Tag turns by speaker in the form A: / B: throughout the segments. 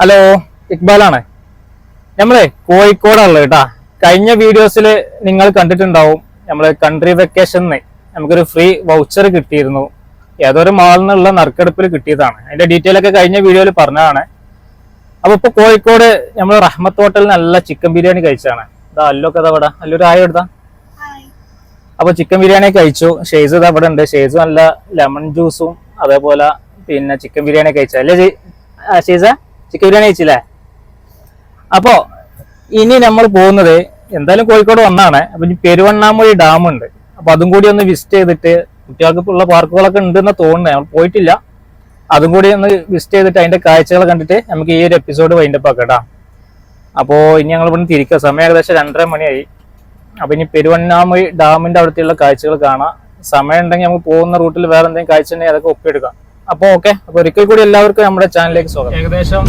A: Hello ഇക്ബാലാണ്. നമ്മളെ കോഴിക്കോടാണല്ലോ കേട്ടാ. കഴിഞ്ഞ വീഡിയോസിൽ നിങ്ങൾ കണ്ടിട്ടുണ്ടാവും നമ്മൾ കൺട്രി വെക്കേഷന് നമുക്കൊരു ഫ്രീ വൗച്ചർ കിട്ടിയിരുന്നു. ഏതൊരു മാളിൽ നിന്നുള്ള നറുക്കെടുപ്പിൽ കിട്ടിയതാണ്. അതിന്റെ ഡീറ്റെയിൽ ഒക്കെ കഴിഞ്ഞ വീഡിയോയിൽ പറഞ്ഞതാണ്. അപ്പൊ ഇപ്പൊ കോഴിക്കോട് നമ്മൾ റഹ്മത്ത് ഹോട്ടലിൽ നല്ല ചിക്കൻ ബിരിയാണി കഴിച്ചാണ് ഇതാ അല്ലൊക്കെ ഇതാ ഇവിടെ. അല്ലൊരു ആയ എടുത്താ. അപ്പൊ ചിക്കൻ ബിരിയാണി കഴിച്ചു. ഷെയ്സ് ഇത് അവിടെ ഉണ്ട്. ഷെയ്സ് നല്ല ലെമൺ ജ്യൂസും അതേപോലെ പിന്നെ ചിക്കൻ ബിരിയാണി കഴിച്ചു. അല്ലേ ഷെയ്സ? ചിക്കൻ ബിരിയാണി കഴിച്ചില്ലേ? അപ്പോ ഇനി നമ്മൾ പോകുന്നത് എന്തായാലും കോഴിക്കോട് വന്നാണ്. അപ്പൊ ഇനി പെരുവണ്ണാമൊഴി ഡാം ഉണ്ട്. അപ്പൊ അതും കൂടി ഒന്ന് വിസിറ്റ് ചെയ്തിട്ട് കുട്ടികൾക്ക് ഉള്ള പാർക്കുകളൊക്കെ ഉണ്ടെന്ന് തോന്നുന്നത് നമ്മൾ പോയിട്ടില്ല. അതും കൂടി ഒന്ന് വിസിറ്റ് ചെയ്തിട്ട് അതിന്റെ കാഴ്ചകൾ കണ്ടിട്ട് നമുക്ക് ഈ ഒരു എപ്പിസോഡ് വൈൻഡപ്പ് ആക്കാം കേട്ടോ അപ്പോൾ ഇനി ഞങ്ങൾ ഇവിടെ തിരിക്കുക സമയം ഏകദേശം രണ്ടര മണിയായി. അപ്പൊ ഇനി പെരുവണ്ണാമൊഴി ഡാമിന്റെ അവിടുത്തെയുള്ള കാഴ്ചകൾ കാണാം. സമയം ഉണ്ടെങ്കിൽ നമുക്ക് പോകുന്ന റൂട്ടിൽ വേറെ എന്തെങ്കിലും കാഴ്ച ഉണ്ടെങ്കിൽ അതൊക്കെ ഒപ്പിയെടുക്കാം. അപ്പോൾ ഓക്കെ അപ്പൊ ഒരിക്കൽ കൂടി എല്ലാവർക്കും നമ്മുടെ ചാനലിലേക്ക് സ്വാഗതം. ഏകദേശം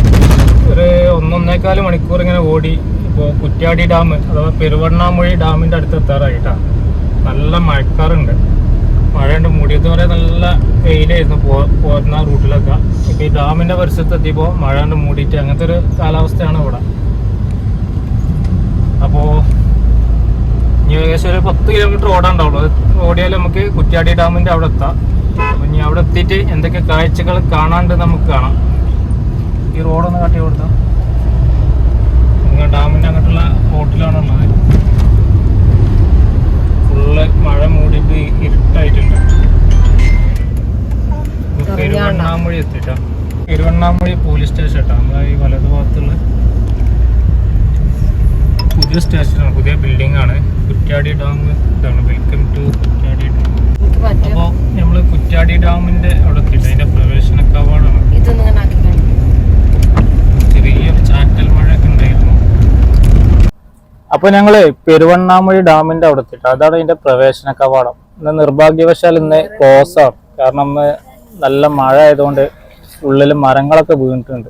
A: ഒരു ഒന്നൊന്നേക്കാൽ മണിക്കൂർ ഇങ്ങനെ ഓടി ഇപ്പോൾ കുറ്റ്യാടി ഡാം അഥവാ പെരുവണ്ണാമൊഴി ഡാമിന്റെ അടുത്ത് എത്താറായിട്ടാ. നല്ല മഴക്കാറുണ്ട്. മഴയുണ്ട് മുടിയത്ത് വരെ നല്ല വെയിലായിരുന്നു പോരുന്ന റൂട്ടിലൊക്കെ. ഇപ്പൊ ഈ ഡാമിന്റെ പരിസരത്ത് എത്തിയപ്പോൾ മഴ മൂടിയിട്ട് അങ്ങനത്തെ ഒരു കാലാവസ്ഥയാണ് ഇവിടെ. അപ്പോ ഇനി ഏകദേശം ഒരു പത്ത് കിലോമീറ്റർ ഓടാണ്ടാവുള്ളൂ ഓടിയാലും നമുക്ക് കുറ്റ്യാടി ഡാമിന്റെ അവിടെ എത്താം. അപ്പൊ ഇനി അവിടെ എത്തിയിട്ട് എന്തൊക്കെ കാഴ്ചകൾ കാണാണ്ട് നമുക്ക് കാണാം. ഈ റോഡൊന്ന് കാട്ടി കൊടുത്താൽ ഡാമിന്റെ അങ്ങോട്ടുള്ള ഹോട്ടലാണുള്ളത് ഫുള്ള് മഴ മൂടിയിട്ട് ഇരുട്ടായിട്ടുണ്ട്. തിരുവണ്ണാമൊഴി എത്തിട്ടാ? തിരുവണ്ണാമൊഴി പോലീസ് സ്റ്റേഷൻ കേട്ടോ നമ്മളെ ഈ വലതു ഭാഗത്തുള്ള പുതിയ സ്റ്റേഷനാണ് പുതിയ ബിൽഡിംഗ് ആണ്. കുറ്റ്യാടി ഡാം ഇതാണ്. വെൽക്കം ടു കുറ്റ്യാടി ഡാം അപ്പോൾ നമ്മൾ കുറ്റ്യാടി ഡാമിന്റെ അവിടെ എത്തിയിട്ട് അതിന്റെ പ്രവേശന
B: ആക്കിക്കണം
A: ചെറിയൊരു ചാറ്റൽ മഴയൊക്കെ ഉണ്ടായിരുന്നു. അപ്പൊ ഞങ്ങൾ പെരുവണ്ണാമൊഴി ഡാമിന്റെ അവിടെ എത്തിയിട്ട് അതാണ് അതിന്റെ പ്രവേശന കവാടം. ഇന്ന് നിർഭാഗ്യവശാൽ ഇന്ന് ക്ലോസ് ആണ് കാരണം ഇന്ന് നല്ല മഴ ആയതുകൊണ്ട് ഉള്ളിൽ മരങ്ങളൊക്കെ വീണിട്ടുണ്ട്.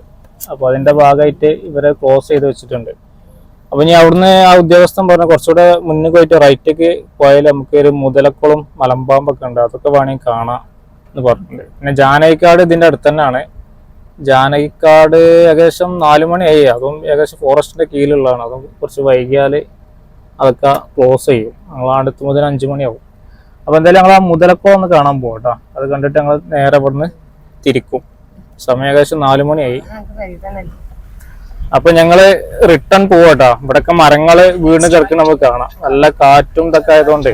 A: അപ്പൊ അതിന്റെ ഭാഗമായിട്ട് ഇവരെ ക്ലോസ് ചെയ്ത് വെച്ചിട്ടുണ്ട്. അപ്പൊ ഇനി അവിടുന്ന് ആ ഉദ്യോഗസ്ഥൻ പറഞ്ഞ കുറച്ചുകൂടെ മുന്നിൽ പോയിട്ട് റൈറ്റേക്ക് പോയാൽ നമുക്ക് ഒരു മുതലക്കുളം മലമ്പാമ്പൊക്കെ ഉണ്ട്. അതൊക്കെ വേണമെങ്കിൽ കാണാം എന്ന് പറഞ്ഞിട്ടുണ്ട്. പിന്നെ ജാനകിക്കാട് ഇതിന്റെ അടുത്ത് തന്നെയാണ്. ജാനകിക്കാട് ഏകദേശം നാല് മണിയായി. അതും ഏകദേശം ഫോറസ്റ്റിന്റെ കീഴിലുള്ളതാണ്. അതും കുറച്ച് വൈകിയാൽ അതൊക്കെ ക്ലോസ് ചെയ്യും. ഞങ്ങൾ അടുത്ത് മുതൽ അഞ്ചു മണിയാവും. അപ്പൊ എന്തായാലും ഞങ്ങൾ ആ മുതലക്കുളം ഒന്ന് കാണാൻ പോകും കേട്ടോ. അത് കണ്ടിട്ട് ഞങ്ങൾ നേരെ ഇവിടുന്ന് തിരിക്കും. സമയം ഏകദേശം നാല് മണിയായി. അപ്പൊ ഞങ്ങൾ റിട്ടേൺ പോവാട്ടോ. ഇവിടൊക്കെ മരങ്ങൾ വീണ് കിടക്കുന്ന നമുക്ക് കാണാം. നല്ല കാറ്റും ഇതൊക്കെ ആയതുകൊണ്ട്.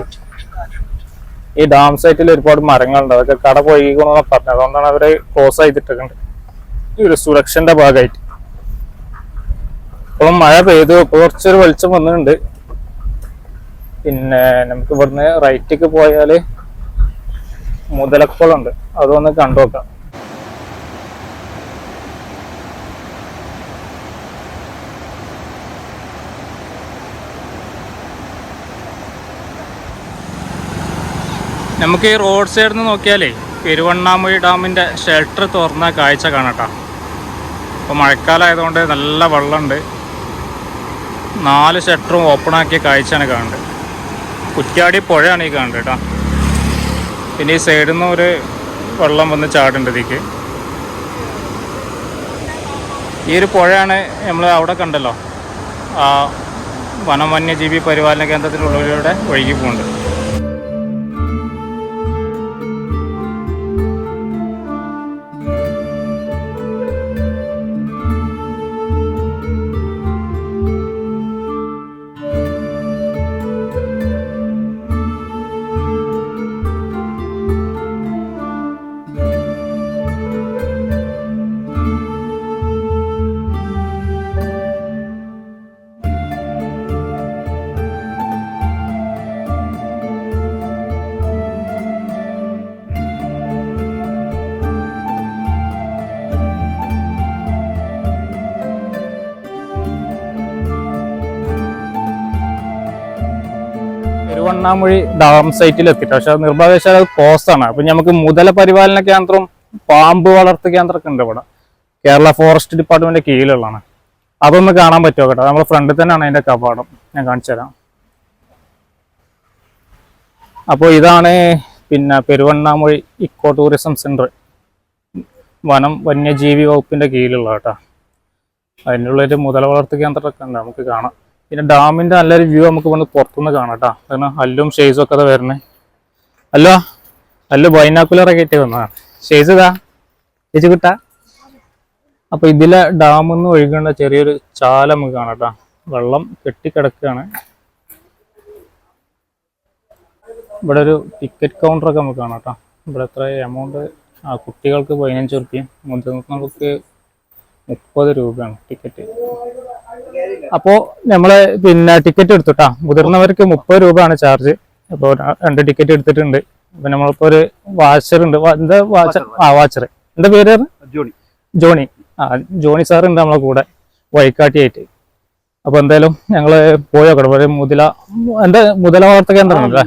A: ഈ ഡാം സൈറ്റിൽ ഒരുപാട് മരങ്ങളുണ്ട്. അതൊക്കെ കട പോയിക്കണമെന്ന് പറഞ്ഞത് അതുകൊണ്ടാണ് അവർ ക്ലോസ് ചെയ്തിട്ടുണ്ട് ഈ ഒരു സുരക്ഷന്റെ ഭാഗമായിട്ട്. ഇപ്പം മഴ പെയ്തു. ഇപ്പൊ കുറച്ചൊരു വെളിച്ചം വന്നിട്ടുണ്ട്. പിന്നെ നമുക്ക് ഇവിടുന്ന് റൈറ്റിക്ക് പോയാൽ മുതലക്കുളമുണ്ട് അതൊന്ന് കണ്ടു നോക്കാം. നമുക്ക് ഈ റോഡ് സൈഡിൽ നിന്ന് നോക്കിയാലേ പെരുവണ്ണാമുഴി ഡാമിന്റെ ഷെൽട്ടർ തുറന്ന കാഴ്ച കാണട്ടോ. അപ്പോൾ മഴക്കാലമായതുകൊണ്ട് നല്ല വെള്ളമുണ്ട് നാല് ഷട്ടറും ഓപ്പൺ ആക്കിയ കാഴ്ചയാണ് കാണുന്നത് കുറ്റ്യാടി പുഴയാണ് ഈ കാണുന്നത് കേട്ടോ പിന്നെ ഈ സൈഡിൽ നിന്ന് ഒരു വെള്ളം വന്ന് ചാടുണ്ട് ഇതിക്ക്. ഈ ഒരു പുഴയാണ് നമ്മൾ അവിടെ കണ്ടല്ലോ. ആ വനം വന്യജീവി പരിപാലന കേന്ദ്രത്തിലുള്ളവരുടെ ഒഴുകി പോകുന്നുണ്ട് പെരുവണ്ണാമൊഴി ഡാം സൈറ്റിൽ എത്തിയിട്ട്. പക്ഷെ നിർഭാഗ്യവശാൽ അത് ആണ്. അപ്പൊ നമുക്ക് മുതല പരിപാലന കേന്ദ്രം പാമ്പ് വളർത്തു കേന്ദ്രമൊക്കെ ഉണ്ട് ഇവിടെ. കേരള ഫോറസ്റ്റ് ഡിപ്പാർട്ട്മെന്റ് കീഴിലുള്ളതാണ്. അതൊന്ന് കാണാൻ പറ്റുമോ കേട്ടോ? നമ്മുടെ ഫ്രണ്ടിൽ തന്നെയാണ് അതിന്റെ കപാടം ഞാൻ കാണിച്ചു തരാം. അപ്പോൾ ഇതാണ് പിന്നെ പെരുവണ്ണാമൊഴി ഇക്കോ ടൂറിസം സെന്റർ വനം വന്യജീവി വകുപ്പിന്റെ കീഴിലുള്ള കേട്ടോ. അതിന്റെ ഉള്ളൊരു മുതല വളർത്തു കേന്ദ്രമൊക്കെ ഉണ്ട്. നമുക്ക് കാണാം. പിന്നെ ഡാമിന്റെ നല്ലൊരു വ്യൂ നമുക്ക് വന്ന് പുറത്തുനിന്ന് കാണാം കേട്ടോ കാരണം അല്ലും ഷെയ്സും ഒക്കെ അതാ വരുന്നത് അല്ലോ? അല്ല ബൈനാക്കുലറൊക്കെ ആയിട്ട് വന്നതാണ് ഷെയ്സ് ഇതാ. ചേച്ചി കിട്ടാ. അപ്പൊ ഇതിലെ ഡാമിൽ ഒഴുകേണ്ട ചെറിയൊരു ചാല നമുക്ക് കാണാം കേട്ടോ വെള്ളം കെട്ടിക്കിടക്കുകയാണ് ഇവിടെ ഒരു ടിക്കറ്റ് കൗണ്ടറൊക്കെ നമുക്ക് കാണാം കേട്ടോ ഇവിടെ എത്ര എമൗണ്ട് ആ കുട്ടികൾക്ക് പതിനഞ്ച് റുപ്യ മുതിർന്നവർക്ക് മുപ്പത് രൂപയാണ് ടിക്കറ്റ് അപ്പോൾ നമ്മൾ പിന്നെ ടിക്കറ്റ് എടുത്തുട്ടാ. മുതിർന്നവർക്ക് മുപ്പത് രൂപയാണ് ചാർജ് അപ്പോൾ രണ്ട് ടിക്കറ്റ് എടുത്തിട്ടുണ്ട്. അപ്പൊ നമ്മളിപ്പോ ഒരു വാച്ചർ ഉണ്ട്. എന്താ വാച്ചർ ആ വാച്ചർ എന്താ പേര്
C: ജോണി.
A: ജോണി. ആ ജോണി സാർ ഉണ്ട് നമ്മളെ കൂടെ. വഴിക്കാട്ടിയായിട്ട് അപ്പൊ എന്തായാലും ഞങ്ങൾ പോയോക്കട്ടെ മുതല എന്താ മുതല വളർത്ത കേന്ദ്രം
C: അല്ലേ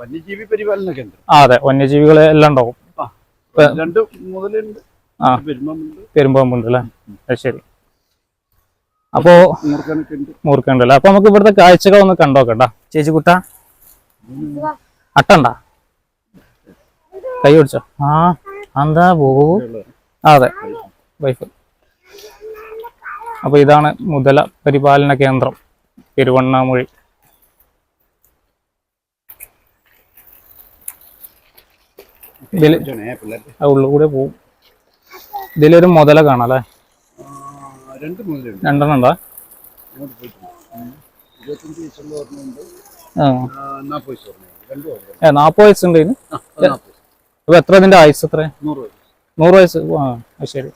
C: വന്യജീവി പരിപാലന കേന്ദ്രം.
A: ആ അതെ. വന്യജീവികളെ എല്ലാം ഉണ്ടാവും.
C: രണ്ട് മുതലുണ്ട്.
A: പെരുമ്പാമ്പുണ്ട് അല്ലേ? ശരി. അപ്പോ മൂർക്കണ്ടല്ലേ അപ്പൊ നമുക്ക് ഇവിടുത്തെ കാഴ്ചകൾ ഒന്ന് കണ്ടോക്കണ്ട ചേച്ചി കുട്ട അട്ടണ്ട. കൈ പിടിച്ചോ? ആ എന്താ പോകൂ അതെ. വൈഫ്. അപ്പൊ ഇതാണ് മുതല പരിപാലന കേന്ദ്രം. തിരുവണ്ണാമൊഴി ഇതിൽ കൂടെ പോവും. ഇതിലൊരു മുതല കാണാം അല്ലേ? രണ്ടെണ്ണം ഉണ്ടോ?
C: അങ്ങോട്ട് പോയിട്ടുണ്ട് ഉം. ഇരുപത്തഞ്ച് വയസ്സുള്ള ഓർമ്മയുണ്ട്
A: ആ.
C: നാൽപ്പത് വയസ്സ് ഓർമ്മയുണ്ട് രണ്ടു ഓർമ്മ
A: ഏ നാൽപ്പത് വയസ്സുണ്ട് ഇതിന്? അപ്പൊ എത്ര ഇതിന്റെ ആയുസ് എത്ര?
C: നൂറ് വയസ്സ്.
A: ആ ശരി.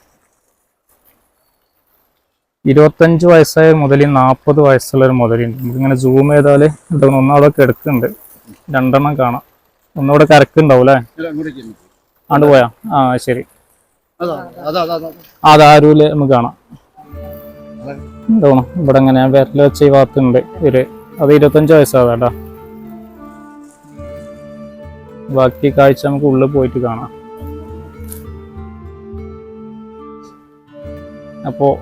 A: ഇരുപത്തഞ്ച് വയസ്സായ മുതൽ നാൽപ്പത് വയസ്സുള്ള ഒരു മുതലുണ്ട്. നമുക്കിങ്ങനെ സൂം ചെയ്താൽ എന്താണ് ഒന്നവിടെ കിടക്കുന്നുണ്ട് രണ്ടെണ്ണം കാണാം. ഒന്നവിടെ കരക്കുണ്ടാവും അല്ലേ?
C: ചെന്ന് പോയി.
A: ആ ശരി.
C: അതാ അതാ അതാ അതാ.
A: അത് ആരൂൽ നമുക്ക് കാണാം. എന്താണ് ഇവിടെ ഇങ്ങനെ വിരൽ വെച്ച് ഈ ഭാഗത്തുണ്ട്. ഒരു അത് ഇരുപത്തഞ്ച് വയസ്സാണ് കേട്ടോ. ബാക്കി കാഴ്ച നമുക്ക് ഉള്ളിൽ പോയിട്ട് കാണാം. അപ്പോ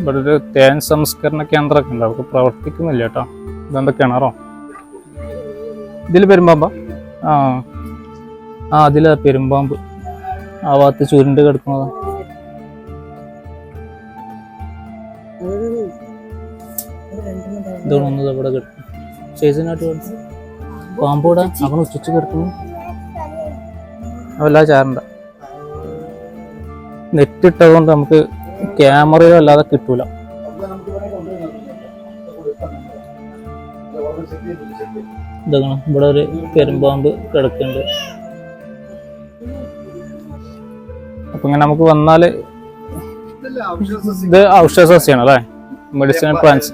A: ഇവിടെ ഒരു തേൻ സംസ്കരണ കേന്ദ്രമൊക്കെ ഉണ്ട്. അവർക്ക് പ്രവർത്തിക്കുന്നില്ല കേട്ടോ. ഇതെന്താ കിണറോ? ഇതിൽ പെരുമ്പാമ്പ? ആ. ആ അതിലാ പെരുമ്പാമ്പ്. ആ ഭാഗത്ത് ചുരുണ്ട് കിടക്കുന്നതാ. ഇതൊന്നും അവിടെ കിട്ടും? ചേച്ചിനായിട്ട് കിടക്കും പാമ്പൂടെ അവൻ ഉച്ചിച്ച് കിടക്കുന്നു. അവല്ല ചാരണ്ട. നെറ്റ് ഇട്ടതുകൊണ്ട് നമുക്ക് ക്യാമറയോ അല്ലാതെ കിട്ടൂല. ഇതാണ് ഇവിടെ ഒരു പെരുമ്പാമ്പ് കിടക്കുന്നുണ്ട്. അപ്പൊ ഇങ്ങനെ നമുക്ക്
C: വന്നാൽ.
A: ഇത് ഔഷധ സസ്യമാണ് അല്ലേ? മെഡിസിനൽ പ്ലാന്റ്സ്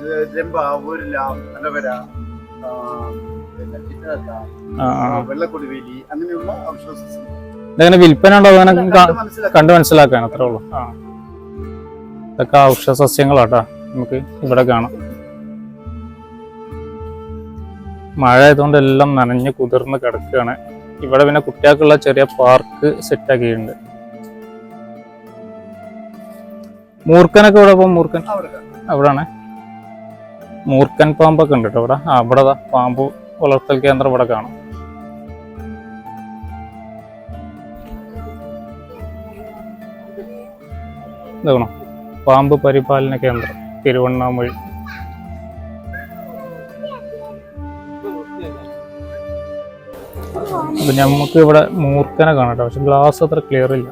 C: വെള്ളക്കൊടിവേലി അങ്ങനെയുള്ള ഔഷധ
A: ഇതങ്ങനെ വിൽപ്പന ഉണ്ടോ അങ്ങനെ
C: കണ്ട് മനസ്സിലാക്കാം.
A: മനസ്സിലാക്കാൻ അത്രേ ഉള്ളൂ. ആ. ഇതൊക്കെ ഔഷധ സസ്യങ്ങളാട്ടാ നമുക്ക് ഇവിടെ കാണാം. മഴ ആയതുകൊണ്ട് എല്ലാം നനഞ്ഞ് കുതിർന്ന് കിടക്കുകയാണ്. ഇവിടെ പിന്നെ കുട്ടികൾക്കുള്ള ചെറിയ പാർക്ക് സെറ്റ് ആക്കിയിട്ടുണ്ട്. മൂർക്കനൊക്കെ ഇവിടെ പോകും മൂർക്കൻ
C: അവിടെ
A: അവിടാണ്. മൂർക്കൻ പാമ്പൊക്കെ ഉണ്ട് കേട്ടോ ഇവിടെ ദാ പാമ്പ് വളർത്തൽ കേന്ദ്രം ഇവിടെ കാണാം. ഇതാണോ പാമ്പ് പരിപാലന കേന്ദ്രം തിരുവണ്ണാമൊഴി നമുക്ക് ഇവിടെ മൂർക്കനെ കാണട്ടോ പക്ഷെ ഗ്ലാസ് അത്ര ക്ലിയർ ഇല്ല.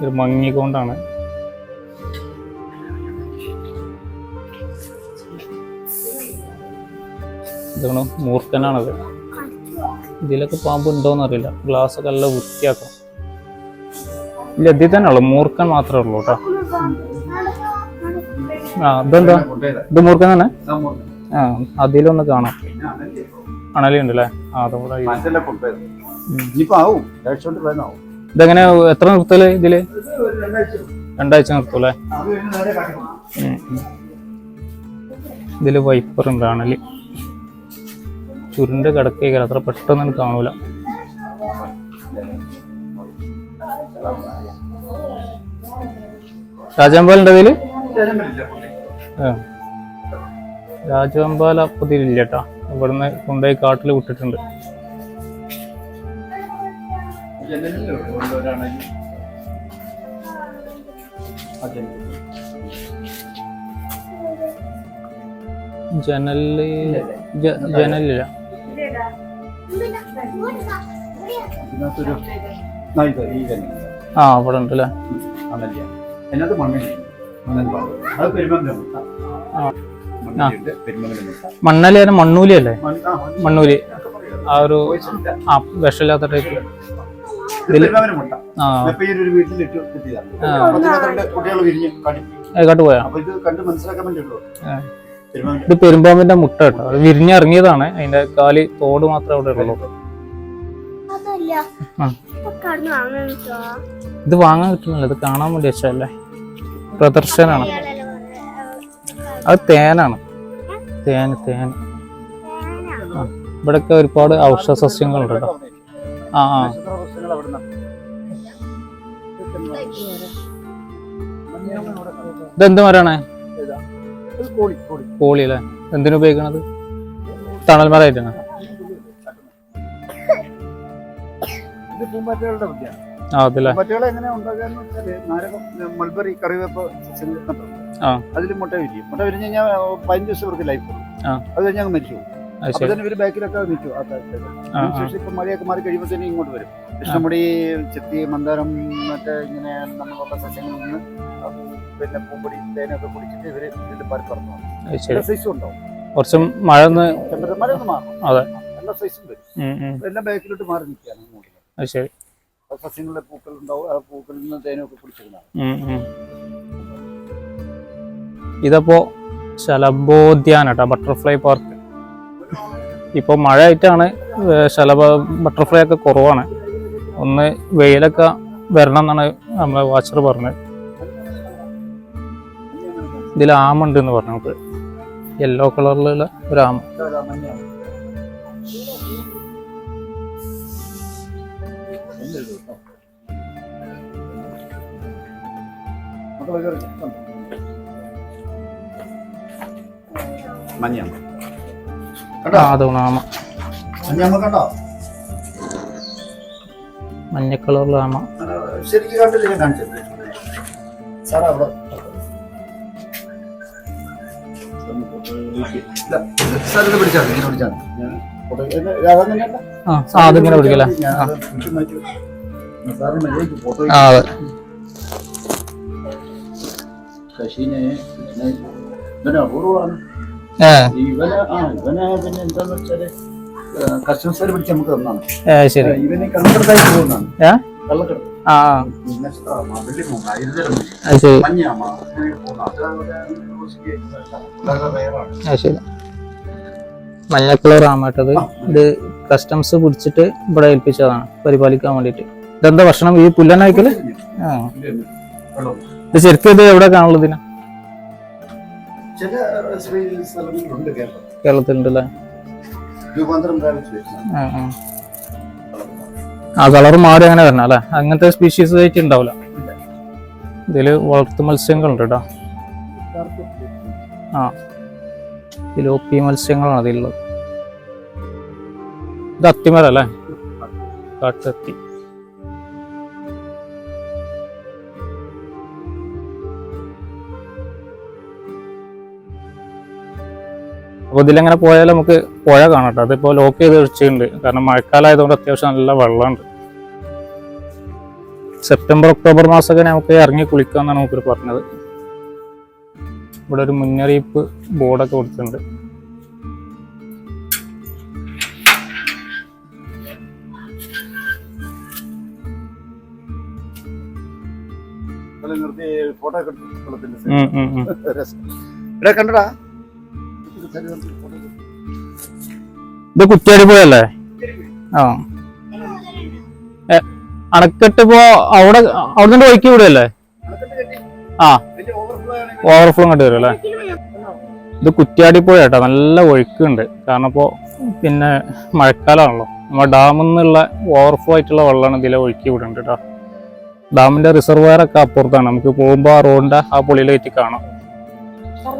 A: ഇത് മങ്ങിക്കൊണ്ടാണ് ഇതാണ്? മൂർഖനാണത്. ഇതിലൊക്കെ പാമ്പ് ഉണ്ടോന്ന് അറിയില്ല. ഗ്ലാസ് ഒക്കെ നല്ല വൃത്തിയാക്കാം ഇല്ല ഇതിൽ തന്നെ ഉള്ളു. മൂർഖൻ മാത്രമേ ഉള്ളൂ കേട്ടോ. ആ ഇതെന്താ? ഇത് മൂർഖൻ തന്നെ ആ അതിലൊന്ന് കാണാം. അണലിയുണ്ട് ഉണ്ടല്ലേ? ആ അതുകൂടെ ഇതെങ്ങനെ എത്ര നിർത്തൽ ഇതിൽ? രണ്ടാഴ്ച നിർത്തൂലേ. ഇതിൽ വൈപ്പർ ഉണ്ട് അണലി. ചുരുണ്ട് കിടക്കുകയാണ് അത്ര പെട്ടെന്ന് കാണൂല. രാജാമ്പാലുണ്ട് അതിൽ ആ. അപ്പതിലില്ല കേട്ടാ ഇവിടുന്ന് കൊണ്ടുപോയി കാട്ടിൽ വിട്ടിട്ടുണ്ട്.
C: ജനലിൽ
A: ജനലില്ല.
C: ഇതിനകത്തൊരു ആ,
A: അവിടെ ഉണ്ട് അല്ലേ
C: അതല്ല. അതിനകത്ത് മണ്ണില്ല? അത് മുട്ട.
A: മണ്ണലി അല്ലേ? മണ്ണൂലി. ആ ഒരു. ആ വിഷമില്ലാത്ത ടൈപ്പ്
C: ഇത് ഇത്
A: പെരുമ്പാമ്പിന്റെ മുട്ട കേട്ടോ. അത് വിരിഞ്ഞിറങ്ങിയതാണ്. അതിന്റെ കാൽ തോട് മാത്രമേ അവിടെ ഉള്ളൂ. ഇത് വാങ്ങാൻ കിട്ടുന്നില്ല ഇത് കാണാൻ വേണ്ടി വെച്ചല്ലേ പ്രദർശനാണ്. അത് തേനാണ്. തേൻ തേൻ. ആ, ഇവിടൊക്കെ ഒരുപാട് ഔഷധ സസ്യങ്ങളുണ്ട് കേട്ടോ. ആ ആ. ഇതെന്ത് മരമാണ്? കോളി അല്ലേ എന്തിനു ഉപയോഗിക്കണത്? തണൽ മരമായിട്ടാണ്
C: ഇത് പൂമ്പാറ്റകളുടെ വിദ്യ
A: ആ
C: എങ്ങനെ ഉണ്ടാക്കാന്ന് വെച്ചാൽ മൾബറി കറിവേപ്പ്. അതിൽ മുട്ട വിരിയും. മുട്ട വിരിഞ്ഞ് കഴിഞ്ഞാൽ പതിനഞ്ച് ദിവസം ഇവർക്ക് ലൈഫ്. അത് കഴിഞ്ഞാൽ മരിച്ചു പോകും.
A: അത്
C: അപ്പൊ
A: ശരി.
C: തന്നെ ഇവർ ബാക്കിലൊക്കെ നിൽക്കും ആ കാലത്തേക്ക് ഇപ്പൊ മഴയൊക്കെ മാറി കഴിയുമ്പോൾ തന്നെ ഇങ്ങോട്ട് വരും. കൃഷ്ണമുടി ചെത്തി മന്ദാരം മറ്റേ ഇങ്ങനെ നമ്മളുള്ള സസ്യങ്ങളിൽ നിന്ന് പിന്നെ പൂമ്പൊടി തേനൊക്കെ കുടിച്ചിട്ട് ഇവർ ഇതിന്റെ പരപ്പറന്നു പറഞ്ഞു സൈസും ഉണ്ടാവും.
A: കുറച്ചും മഴ
C: മഴ ഒന്ന് മാറും. എല്ലാ സൈസും വരും. എല്ലാം ബാക്കിലോട്ട് മാറി നിൽക്കുകയാണ് ഇങ്ങോട്ട്. സസ്യങ്ങളുടെ പൂക്കൾ ഉണ്ടാവും. ആ പൂക്കളിൽ നിന്ന് തേനൊക്കെ
A: ഉം. ഇതപ്പോ ശലബോദ്യാനാട്ടോ ബട്ടർഫ്ലൈ പാർക്ക്. ഇപ്പോൾ മഴ ആയിട്ടാണ് ശലഭ ബട്ടർഫ്ലൈ ഒക്കെ കുറവാണ്. ഒന്ന് വെയിലൊക്കെ വരണം എന്നാണ് നമ്മളെ വാച്ചർ പറഞ്ഞത്. ഇതിൽ ആമുണ്ട് എന്ന് പറഞ്ഞു നമുക്ക് യെല്ലോ കളറിലുള്ള ഒരു ആമ.
C: ഇതാ കണ്ടോ? മഞ്ഞയാണ്
A: ആ
C: കണ്ടോ?
A: മഞ്ഞ കളറിലുള്ള ആമ.
C: ശരിക്കും കണ്ടില്ല ഞാൻ കാണിച്ചത് സാർ അവിടെ സാർ ഇത് പിടിച്ചാൽ ഇങ്ങനെ പിടിച്ചാൽ?
A: ആ അതിങ്ങനെ പിടിക്കല്ലേ?
C: അത് ശശീനെ അപൂർവമാണ് ഇവനെ ആ ഇവനെ പിന്നെ എന്താന്ന് വെച്ചാൽ പിടിച്ച് നമുക്ക് തന്നാണ്.
A: ശരി.
C: ഇവനെ കള്ളക്കടത്തായിട്ട് പോകുന്നതാണ്. കള്ളക്കടത്ത്
A: ആ ആ, ശരി.
C: അത്
A: ശരി. മഞ്ഞ കളറാണ് കേട്ടത് ഇത് കസ്റ്റംസ് പിടിച്ചിട്ട് ഇവിടെ ഏൽപ്പിച്ചതാണ് പരിപാലിക്കാൻ വേണ്ടിയിട്ട്. ഇതെന്താ ഭക്ഷണം? ഈ പുല്ലനായിക്കൽ ആ. ഇത് ശരിക്കും ഇത് എവിടെ കാണുള്ളൂ ഇതിനെ?
C: ചില സ്ഥലങ്ങളുണ്ട് കേരളം
A: കേരളത്തിലുണ്ടല്ലേ?
C: രൂപാന്തരം
A: ആ കളർ മാറി അങ്ങനെ വരണം അല്ലേ? അങ്ങനത്തെ സ്പീഷീസ് ആയിട്ട് ഉണ്ടാവില്ല. ഇതിൽ വളർത്തു മത്സ്യങ്ങളുണ്ട് കേട്ടോ ആ. ഫിലോപ്പി മത്സ്യങ്ങളാണ് അതിലുള്ളത് ഇത് അത്തിമരല്ലേ കാട്ടത്തി അപ്പോൾ ഇതിലെങ്ങനെ പോയാൽ നമുക്ക് പുഴ കാണാം കേട്ടോ. അതിപ്പോൾ ലോക്ക് ചെയ്ത് വെച്ചിട്ടുണ്ട്. കാരണം മഴക്കാലമായതുകൊണ്ട് അത്യാവശ്യം നല്ല വെള്ളമുണ്ട്. സെപ്റ്റംബർ ഒക്ടോബർ മാസമൊക്കെ നമുക്ക് ഇറങ്ങി കുളിക്കാമെന്നാണ് നമുക്കൊരു പറഞ്ഞത്. ഇവിടെ ഒരു മുന്നറിയിപ്പ് ബോർഡൊക്കെ കൊടുത്തിട്ടുണ്ട്.
C: ഫോട്ടോ. ഇവിടെ കണ്ടടാ ഇത്
A: കുറ്റിയാടി ആ. അണക്കെട്ട് ഇപ്പോ അവിടെ അവിടെ നിന്ന് ഒഴുക്കി വിടുകയല്ലേ. ആ. ഓവർഫ്ലോ കണ്ടു വരും അല്ലേ? ഇത് കുറ്റിയാടി പോയ കേട്ടോ നല്ല ഒഴുക്കുണ്ട്. കാരണം ഇപ്പോൾ പിന്നെ മഴക്കാലമാണല്ലോ നമ്മുടെ ഡാമിൽ നിന്നുള്ള ഓവർഫ്ലോ ആയിട്ടുള്ള വെള്ളമാണ് ഇതിലെ ഒഴുക്കി വിടുന്നുണ്ട് കേട്ടോ. ഡാമിന്റെ റിസർവയറൊക്കെ അപ്പുറത്താണ്. നമുക്ക് പോകുമ്പോൾ ആ റോഡിന്റെ ആ പുള്ളിയിലേക്ക് കാണാം.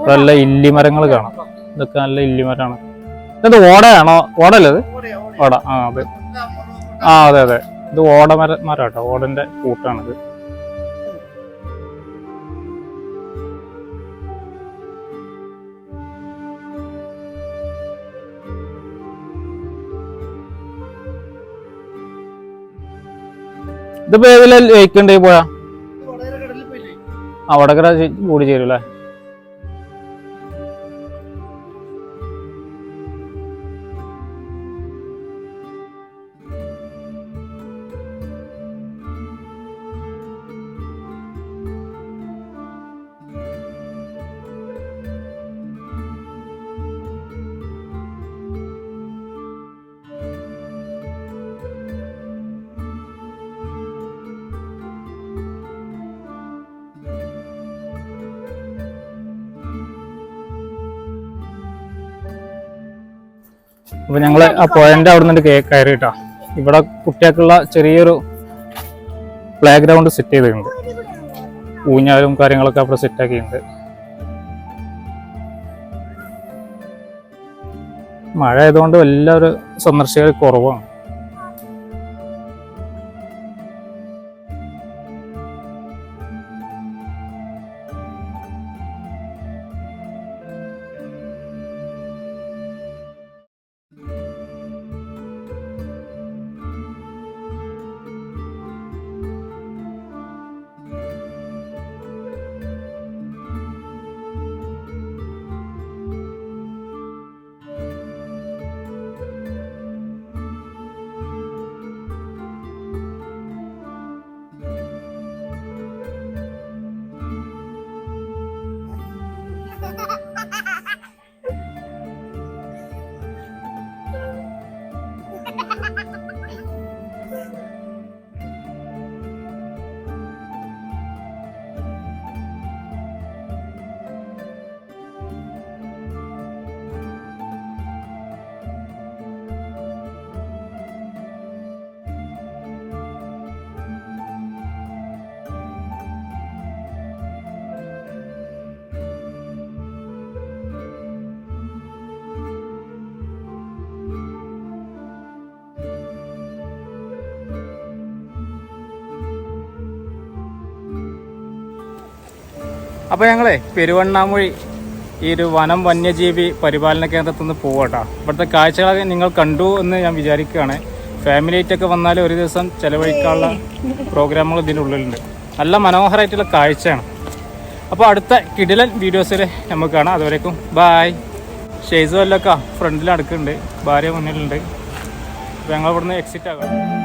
A: നല്ല ഇല്ലിമരങ്ങൾ കാണാം. ഇതൊക്കെ നല്ല ഇല്ലിമരാണ്. ഇത് ഓടയാണോ? ഓടല്ലേ ഇത്? ഓട ആ അതെ. ആ അതെ അതെ. ഇത് ഓട മര മരം കേട്ടോ ഓടന്റെ കൂട്ടാണിത്. ഇതിപ്പോ ഏതിലെ പോയാ അവിടെ കൂടി ചേരും അല്ലേ അപ്പൊ ഞങ്ങൾ ആ പോയിന്റ് അവിടെ നിന്ന് കയറി കേട്ടോ ഇവിടെ കുട്ടികൾക്കുള്ള ചെറിയൊരു പ്ലേ ഗ്രൗണ്ട് സെറ്റ് ചെയ്തിട്ടുണ്ട്. ഊഞ്ഞാലും കാര്യങ്ങളൊക്കെ അവിടെ സെറ്റ് ആക്കിയിട്ടുണ്ട്. മഴ ആയതുകൊണ്ട് എല്ലാവരും സന്ദർശകർ കുറവാണ്. അപ്പോൾ ഞങ്ങളെ പെരുവണ്ണാമൊഴി ഈ ഒരു വനം വന്യജീവി പരിപാലന കേന്ദ്രത്തിൽ നിന്ന് പോവാട്ടോ. ഇവിടുത്തെ കാഴ്ചകളൊക്കെ നിങ്ങൾ കണ്ടു എന്ന് ഞാൻ വിചാരിക്കുകയാണ്. ഫാമിലി ആയിട്ടൊക്കെ വന്നാൽ ഒരു ദിവസം ചെലവഴിക്കാനുള്ള പ്രോഗ്രാമുകൾ ഇതിന്റെ ഉള്ളിലുണ്ട്. നല്ല മനോഹരമായിട്ടുള്ള കാഴ്ചയാണ്. അപ്പോൾ അടുത്ത കിടിലൻ വീഡിയോസിൽ നമുക്ക് കാണാം. അതുവരേക്കും ബായ് ഷെയ്സ് അല്ലൊക്കെ ഫ്രണ്ടിൽ അടുക്കുന്നുണ്ട്. ഭാര്യ മുന്നിലുണ്ട്. അപ്പോൾ ഞങ്ങൾ ഇവിടുന്ന് എക്സിറ്റ് ആകാം.